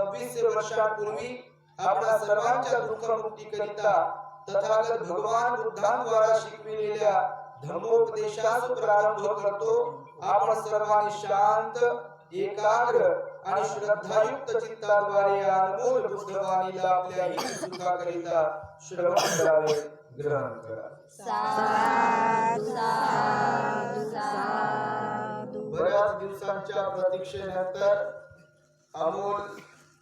सव्वीसशे वर्षांपूर्वी आपल्या सर्वांच्या दुःखमुक्तीकरिता तथागत भगवान बुद्धांद्वारा शिकविलेल्या धर्मोपदेशास प्रारंभ करतो. आपण सर्वांनी शांत एकाग्र आणि श्रद्धायुक्त चित्ताद्वारे अनमोल बुद्धवाणीला आपल्या हित सुखाकरिता श्रवण करावे ग्रहण करा बऱ्याच दिवसांच्या प्रतीक्षेनंतर अमोल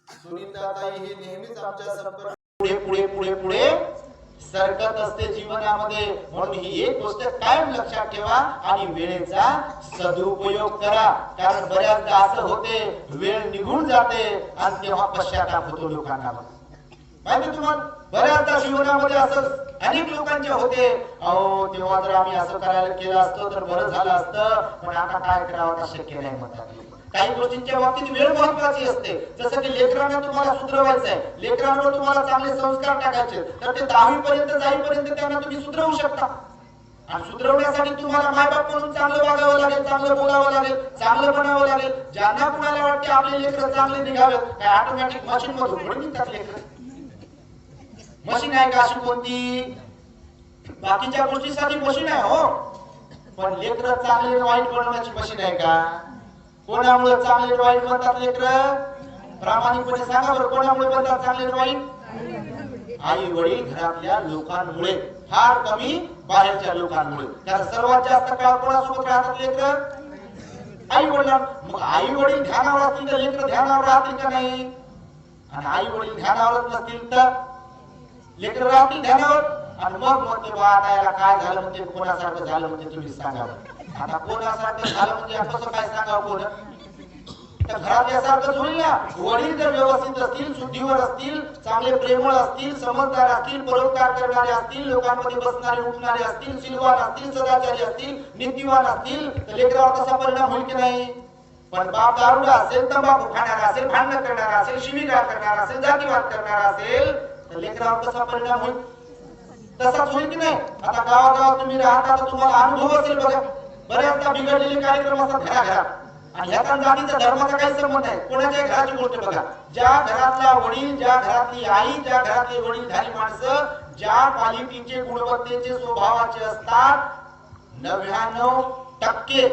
सुनीताताई हे नेहमीच आमच्या संपर्क पुढे पुढे पुढे पुढे. सरकत असते जीवनामध्ये. म्हणून ही एक गोष्ट कायम लक्षात ठेवा आणि वेळेचा सदुपयोग करा. कारण बऱ्याचदा असं होते वेळ निघून जाते आणि तेव्हा पश्चाताप होतो लोकांना. माहिती तुम्हाला? बऱ्याचदा जीवनामध्ये असं अनेक लोकांचे होते. अहो तेव्हा जर आम्ही असं करायला केलं असतं तर बरं झालं असतं. पण आता काय करावं आता शक्य नाही म्हणतात काही गोष्टींच्या बाबतीत वेळ महत्वाची असते. जसं की लेकरांना तुम्हाला सुधरवायचं आहे लेकरांवर तुम्हाला चांगले संस्कार टाकायचे. तर ते दहावी पर्यंत जाईपर्यंत त्यांना तुम्ही सुधरवू शकता. आणि सुधरवण्यासाठी तुम्हाला मायबाप म्हणून चांगलं वागावं लागेल चांगलं बोलावं लागेल चांगलं बनावं लागेल. ज्यांना कुणाला वाटते आपले लेकर चांगले निघावेत काय ऑटोमॅटिक मशीन मधून निघतात लेकर. मशीन आहे का अशी कोणती? बाकीच्या गोष्टीसाठी मशीन आहे हो. पण लेकर चांगले वाईट बनवण्याची मशीन आहे का? कोणामुळे चांगले वाईट बनतात लेकर? प्रामाणिकपणे सांगा बरं कोणामुळे बनतात चांगले वाईट? आई वडील घरातल्या लोकांमुळे फार कमी बाहेरच्या लोकांमुळे. कारण सर्वात जास्त काळ कोणासोबत राहतात लेकर? आई वडील मग आई वडील ध्यानावर असतील तर लेकर ध्यानावर राहतील का नाही? आणि आई वडील ध्यानावरच नसतील तर लेकर राहतील ध्यानावर. आणि मग म्हणते बा आता याला काय झालं म्हणजे कोणासारखं झालं म्हणजे तुम्ही सांगावं. आता कोणासारखं झालं म्हणजे कसं काय सांगावं कोण? घरात घरातल्यासारखं होईल ना वडील जर व्यवस्थित असतील शुद्धीवर असतील चांगले प्रेमळ असतील समजदार असतील परोपकार करणारे असतील लोकांमध्ये बसणारे उठणारे असतील शिलवान असतील सदाचारी असतील नीतिवान असतील तर लेकरावर कसा परिणाम होईल की नाही? पण बाप दारुडा असेल तंबाखू खाणारा असेल भांडण करणारा असेल शिवीगाळ करणारा असेल जातीवाद करणारा असेल तर लेकरावर कसा परिणाम होईल? तसाच होईल की नाही? आता गावागावात तुम्ही राहता तर तुम्हाला अनुभव असेल बघा. बऱ्याचदा बिघडलेले कार्यक्रम असतात घराघरात. आणि ह्याचा जातीचा धर्माचा काही संबंध आहे कोणाच्या घराची गोष्ट बघा. ज्या घरातला वडील ज्या घरातली आई ज्या घरातले वडील झाली माणसं ज्या क्वालिटीचे गुणवत्तेचे स्वभावाचे असतात नव्याण्णव टक्के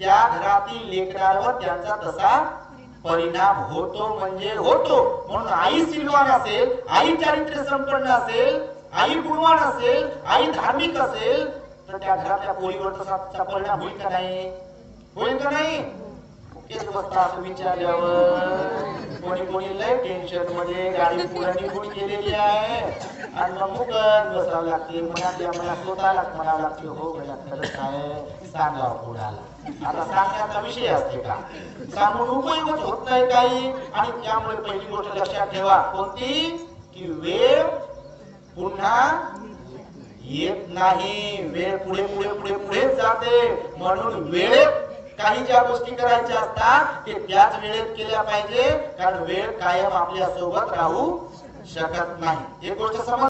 त्या घरातील लेकरावर त्यांचा तसा परिणाम होतो म्हणजे होतो. म्हणून आई सिलवान असेल आई चारित्र्य संपन्न असेल आई गुणवान असेल आई धार्मिक असेल तर त्या घरातल्या पोळीवर तसा परिणाम होईल का नाही? होईल का नाही? तेच बसता असं विचारल्यावर कोणी कोणी लय टेन्शनमध्ये गाडी पुढे निघून गेलेली आहे? आणि मग मुकत बसावं लागते. मनातल्या मला स्वतःला म्हणावं लागते हो गड्या खरंच आहे सांगावं पुढाला. आता सांगण्याचा विषय असते का? सांगून उपयोगच होत नाही काही. आणि त्यामुळे पहिली गोष्ट लक्षात ठेवा. कोणती? की वेळ पुन्हा येत नाही. वेळ पुढे पुढे पुढे पुढे जाते. म्हणून वेळेत काही ज्या गोष्टी करायच्या असतात ते त्याच वेळेत केल्या पाहिजे. कारण वेळ कायम आपल्यासोबत राहू शकत नाही. एक गोष्ट समज